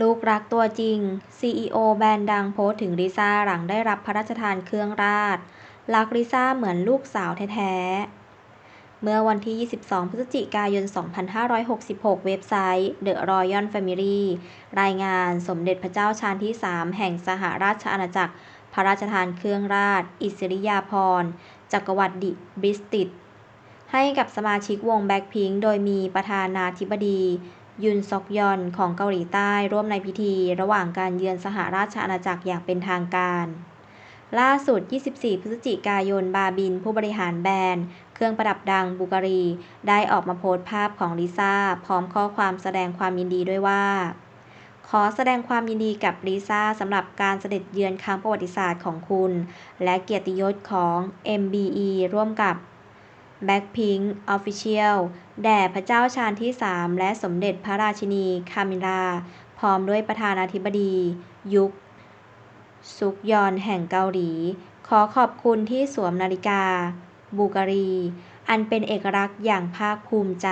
ลูกรักตัวจริง CEO แบรนด์ดังโพสต์ถึงลิซ่าหลังได้รับพระราชทานเครื่องราช รักลิซ่าเหมือนลูกสาวแท้ๆ เมื่อวันที่ 22 พฤศจิกายน 2566 เว็บไซต์ The Royal Family รายงานสมเด็จพระเจ้าชาญที่ 3 แห่งสหราชอาณาจักร พระราชทานเครื่องราช อิสริยาภรณ์ จักรวรรดิบริสติชให้กับสมาชิกวงแบล็คพิงค์โดยมีประธานาธิบดี ยุนซอกยอนของเกาหลีใต้ร่วมในพิธีระหว่างการเยือนสหราชอาณาจักรอย่างเป็นทางการ ล่าสุด 24 พฤศจิกายน บาบิน ผู้บริหารแบรนด์ เครื่องประดับดังบูการี ได้ออกมาโพสต์ภาพของลิซ่า พร้อมข้อความแสดงความยินดีด้วยว่า ขอแสดงความยินดีกับลิซ่าสำหรับการเสด็จเยือนครั้งประวัติศาสตร์ของคุณ และเกียรติยศของ MBE ร่วมกับ b l a c k พิงค์ ออฟฟิเชียล แด่พระเจ้าชาญที่3และสมเด็จพระราชินีคามิลา พร้อมด้วยประธานาธิบดี ยุค ซุกยอนแห่งเกาหลี ขอขอบคุณที่สวมนาฬิกา บูการี อันเป็นเอกลักษณ์อย่างภาคภูมิใจ